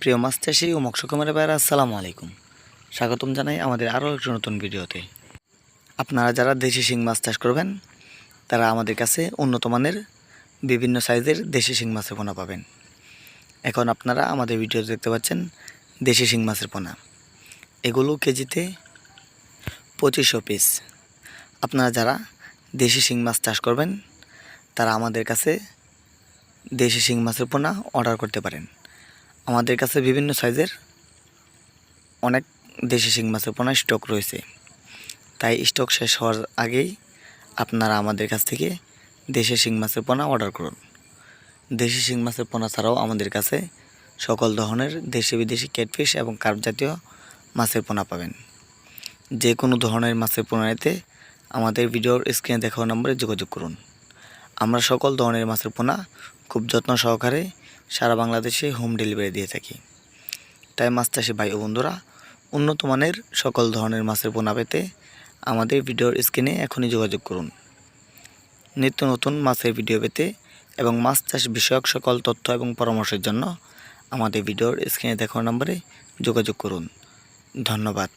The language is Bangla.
প্রিয় মাছ চাষি ও মৎস্য কুমারের ভাইরা আসসালামু আলাইকুম। স্বাগতম জানাই আমাদের আরও একটি নতুন ভিডিওতে। আপনারা যারা দেশি শিং মাছ চাষ করবেন, তারা আমাদের কাছে উন্নত মানের বিভিন্ন সাইজের দেশি শিং মাছের পোনা পাবেন। এখন আপনারা আমাদের ভিডিও দেখতে পাচ্ছেন দেশি শিং মাছের পোনা। এগুলো কেজিতে পঁচিশশো পিস। আপনারা যারা দেশি শিং মাছ চাষ করবেন, তারা আমাদের কাছে দেশি শিং মাছের পোনা অর্ডার করতে পারেন। আমাদের কাছে বিভিন্ন সাইজের অনেক দেশি শিং মাছের পোনা স্টক রয়েছে। তাই স্টক শেষ হওয়ার আগেই আপনারা আমাদের কাছ থেকে দেশি শিং মাছের পোনা অর্ডার করুন। দেশি শিং মাছের পোনা ছাড়াও আমাদের কাছে সকল ধরনের দেশি বিদেশি ক্যাটফিশ এবং কার্প জাতীয় মাছের পোনা পাবেন। যে কোনো ধরনের মাছের পোনা নিতে আমাদের ভিডিওর স্ক্রিনে দেখানো নম্বরে যোগাযোগ করুন। আমরা সকল ধরনের মাছের পোনা খুব যত্ন সহকারে সারা বাংলাদেশে হোম ডেলিভারি দিয়ে থাকি। তাই মাছ চাষি ভাই ও বন্ধুরা, উন্নত মানের সকল ধরনের মাছের পোনা পেতে আমাদের ভিডিওর স্ক্রিনে এখনই যোগাযোগ করুন। নিত্য নতুন মাছের ভিডিও পেতে এবং মাছ চাষ বিষয়ক সকল তথ্য এবং পরামর্শের জন্য আমাদের ভিডিওর স্ক্রিনে দেখানো নম্বরে যোগাযোগ করুন। ধন্যবাদ।